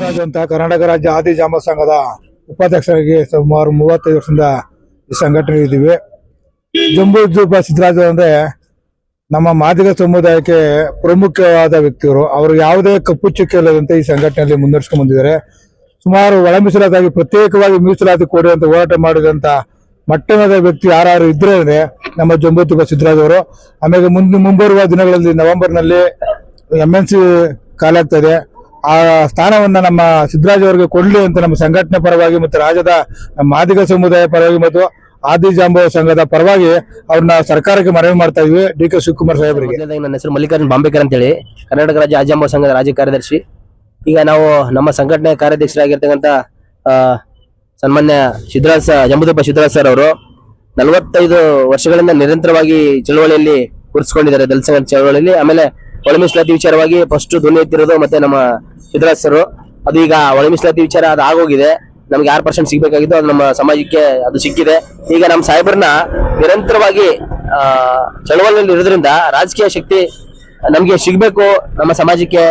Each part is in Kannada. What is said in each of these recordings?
ರಾಜು ಅಂತ ಕರ್ನಾಟಕ ರಾಜ್ಯ ಆದಿ ಜಾಮ ಸಂಘದ ಉಪಾಧ್ಯಕ್ಷರಾಗಿ ಸುಮಾರು ಮೂವತ್ತೈದು ವರ್ಷದಿಂದ ಈ ಸಂಘಟನೆ ಇದ್ದೀವಿ. ಜಂಬೂ ದ್ವೀಪ ಸಿದ್ದರಾಜು ಅಂದ್ರೆ ನಮ್ಮ ಮಾದಿಗ ಸಮುದಾಯಕ್ಕೆ ಪ್ರಮುಖವಾದ ವ್ಯಕ್ತಿಗಳು ಅವರು ಯಾವುದೇ ಕಪ್ಪು ಚುಕ್ಕೆ ಇಲ್ಲದಂತೆ ಈ ಸಂಘಟನೆಯಲ್ಲಿ ಮುನ್ನಡೆಸ್ಕೊಂಡು ಬಂದಿದ್ದಾರೆ. ಸುಮಾರು ಒಳ ಪ್ರತ್ಯೇಕವಾಗಿ ಮೀಸಲಾತಿ ಅಂತ ಹೋರಾಟ ಮಾಡಿದಂತ ಮಟ್ಟಮದ ವ್ಯಕ್ತಿ ಯಾರು ಇದ್ರೆ ಅಂದ್ರೆ ನಮ್ಮ ಜಂಬೂ ದ್ವೀಪ ಸಿದ್ದರಾಜ್ ಅವರು. ಆಮೇಲೆ ಮುಂದೆ ಮುಂಬರುವ ದಿನಗಳಲ್ಲಿ ನವೆಂಬರ್ನಲ್ಲಿ ಎಂ ಎನ್ ಸಿ ಕಾಲಾಗ್ತದೆ ಆ ಸ್ಥಾನವನ್ನ ನಮ್ಮ ಸಿದ್ದರಾಜ್ ಅವರಿಗೆ ಕೊಡಲಿ ಅಂತ ನಮ್ಮ ಸಂಘಟನೆ ಪರವಾಗಿ ಮತ್ತು ರಾಜ್ಯದ ನಮ್ಮ ಆದಿಗ ಸಮುದಾಯ ಪರವಾಗಿ ಮತ್ತು ಆದಿ ಜಾಂಬವ ಸಂಘದ ಪರವಾಗಿ ಅವ್ರನ್ನ ಸರ್ಕಾರಕ್ಕೆ ಮನವಿ ಮಾಡ್ತಾ ಇದ್ವಿ. ಡಿ ಕೆ ಶಿವಕುಮಾರ್ ಸಾಹೇಬರಿಗೆ. ನನ್ನ ಹೆಸರು ಮಲ್ಲಿಕಾರ್ಜುನ್ ಬಾಂಬೇಕರ್ ಅಂತೇಳಿ. ಕರ್ನಾಟಕ ರಾಜ್ಯ ಆಜಾಂಬ ಸಂಘದ ರಾಜ್ಯ ಕಾರ್ಯದರ್ಶಿ. ಈಗ ನಾವು ನಮ್ಮ ಸಂಘಟನೆ ಕಾರ್ಯಾಧ್ಯಕ್ಷರಾಗಿರ್ತಕ್ಕಂಥ ಸನ್ಮಾನ್ಯ ಸಿದ್ದರಾಜ್ ಜಂಬುದಪ್ಪ ಸಿದ್ದರಾಜ್ ಸರ್ ಅವರು ನಲವತ್ತೈದು ವರ್ಷಗಳಿಂದ ನಿರಂತರವಾಗಿ ಚಳವಳಿಯಲ್ಲಿ ಗುರುತಿಸಿಕೊಂಡಿದ್ದಾರೆ ದಲಿತ ಚಳವಳಿಯಲ್ಲಿ. ಆಮೇಲೆ ಒಳ ಮೀಸಲಾತಿ ವಿಚಾರವಾಗಿ ಫಸ್ಟ್ ಧ್ವನಿ ಎತ್ತಿರೋದು ಮತ್ತೆ ನಮ್ಮ ಸಿದ್ದರಾಜ್ ಸರ್ ಅದು ಈಗ ಒಳಮಿಸಲಾತಿ ವಿಚಾರ ಅದು ಆಗೋಗಿದೆ. ನಮ್ಗೆ ಆರು ಪರ್ಸೆಂಟ್ ಸಿಗ್ಬೇಕಾಗಿತ್ತು ಅದು ನಮ್ಮ ಸಮಾಜಕ್ಕೆ ಅದು ಸಿಕ್ಕಿದೆ. ಈಗ ನಮ್ಮ ಸಾಹೇಬರನ್ನ ನಿರಂತರವಾಗಿ ಚಳವಳಿಯಲ್ಲಿ ಇರೋದ್ರಿಂದ ರಾಜಕೀಯ ಶಕ್ತಿ ನಮಗೆ ಸಿಗ್ಬೇಕು. ನಮ್ಮ ಸಮಾಜಕ್ಕೆ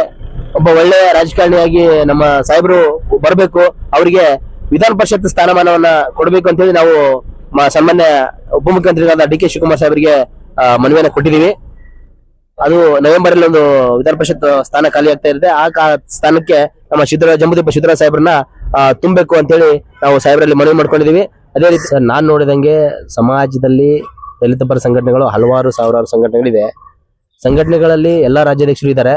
ಒಬ್ಬ ಒಳ್ಳೆಯ ರಾಜಕಾರಣಿಯಾಗಿ ನಮ್ಮ ಸಾಹೇಬರು ಬರಬೇಕು. ಅವರಿಗೆ ವಿಧಾನ ಪರಿಷತ್ ಸ್ಥಾನಮಾನವನ್ನ ಕೊಡಬೇಕು ಅಂತೇಳಿ ನಾವು ಸಾಮಾನ್ಯ ಉಪಮುಖ್ಯಮಂತ್ರಿಗಳಾದ ಡಿ ಕೆ ಶಿವಕುಮಾರ್ ಸಾಹೇಬರಿಗೆ ಮನವಿಯನ್ನ ಕೊಟ್ಟಿದ್ದೀವಿ. ಅದು ನವೆಂಬರ್ ಅಲ್ಲಿ ಒಂದು ವಿಧಾನ ಪರಿಷತ್ ಸ್ಥಾನ ಖಾಲಿ ಆಗ್ತಾ ಇರುತ್ತೆ. ಆ ಸ್ಥಾನಕ್ಕೆ ನಮ್ಮ ಸಿದ್ದರಾಜ ಜಂಬುದೀಪ ಸಿದ್ದರಾಜ ಸಾಹೇಬ್ರನ್ನ ತುಂಬಬೇಕು ತುಂಬಬೇಕು ಅಂತೇಳಿ ನಾವು ಸಾಹೇಬರಲ್ಲಿ ಮನವಿ ಮಾಡ್ಕೊಂಡಿದೀವಿ. ಅದೇ ರೀತಿ ಸರ್, ನಾನ್ ನೋಡಿದಂಗೆ ಸಮಾಜದಲ್ಲಿ ದಲಿತ ಪರ ಸಂಘಟನೆಗಳು ಹಲವಾರು ಸಾವಿರಾರು ಸಂಘಟನೆಗಳಿವೆ. ಸಂಘಟನೆಗಳಲ್ಲಿ ಎಲ್ಲ ರಾಜ್ಯಾಧ್ಯಕ್ಷರು ಇದ್ದಾರೆ.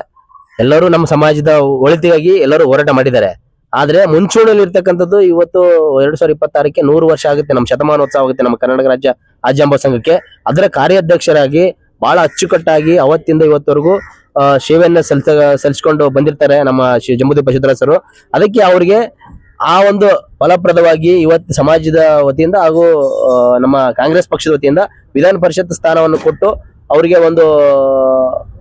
ಎಲ್ಲರೂ ನಮ್ಮ ಸಮಾಜದ ಒಳಿತಿಗಾಗಿ ಎಲ್ಲರೂ ಹೋರಾಟ ಮಾಡಿದ್ದಾರೆ. ಆದ್ರೆ ಮುಂಚೂಣಿಯಲ್ಲಿ ಇರ್ತಕ್ಕಂಥದ್ದು ಇವತ್ತು ಎರಡ್ ಸಾವಿರದ ಇಪ್ಪತ್ತಾರಕ್ಕೆ ನೂರು ವರ್ಷ ಆಗುತ್ತೆ. ನಮ್ಮ ಶತಮಾನೋತ್ಸವ ಆಗುತ್ತೆ ನಮ್ಮ ಕರ್ನಾಟಕ ರಾಜ್ಯ ಆಜ್ಯಾಂಬ ಸಂಘಕ್ಕೆ. ಅದರ ಕಾರ್ಯಾಧ್ಯಕ್ಷರಾಗಿ ಬಹಳ ಅಚ್ಚುಕಟ್ಟಾಗಿ ಅವತ್ತಿಂದ ಇವತ್ತವರೆಗೂ ಸೇವೆಯನ್ನ ಸಲ್ಸ, ಸಲ್ಲಿಸ್ಕೊಂಡು ಬಂದಿರ್ತಾರೆ ನಮ್ಮ ಶ್ರೀ ಜಂಬುದೀಪ ಸರ್. ಅದಕ್ಕೆ ಅವರಿಗೆ ಆ ಒಂದು ಫಲಪ್ರದವಾಗಿ ಇವತ್ತು ಸಮಾಜದ ವತಿಯಿಂದ ಹಾಗೂ ನಮ್ಮ ಕಾಂಗ್ರೆಸ್ ಪಕ್ಷದ ವತಿಯಿಂದ ವಿಧಾನ ಪರಿಷತ್ ಸ್ಥಾನವನ್ನು ಕೊಟ್ಟು ಅವರಿಗೆ ಒಂದು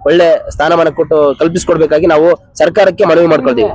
ಒಳ್ಳೆ ಸ್ಥಾನಮಾನ ಕೊಟ್ಟು ಕಲ್ಪಿಸಿಕೊಡ್ಬೇಕಾಗಿ ನಾವು ಸರ್ಕಾರಕ್ಕೆ ಮನವಿ ಮಾಡ್ಕೊಳ್ತೀವಿ.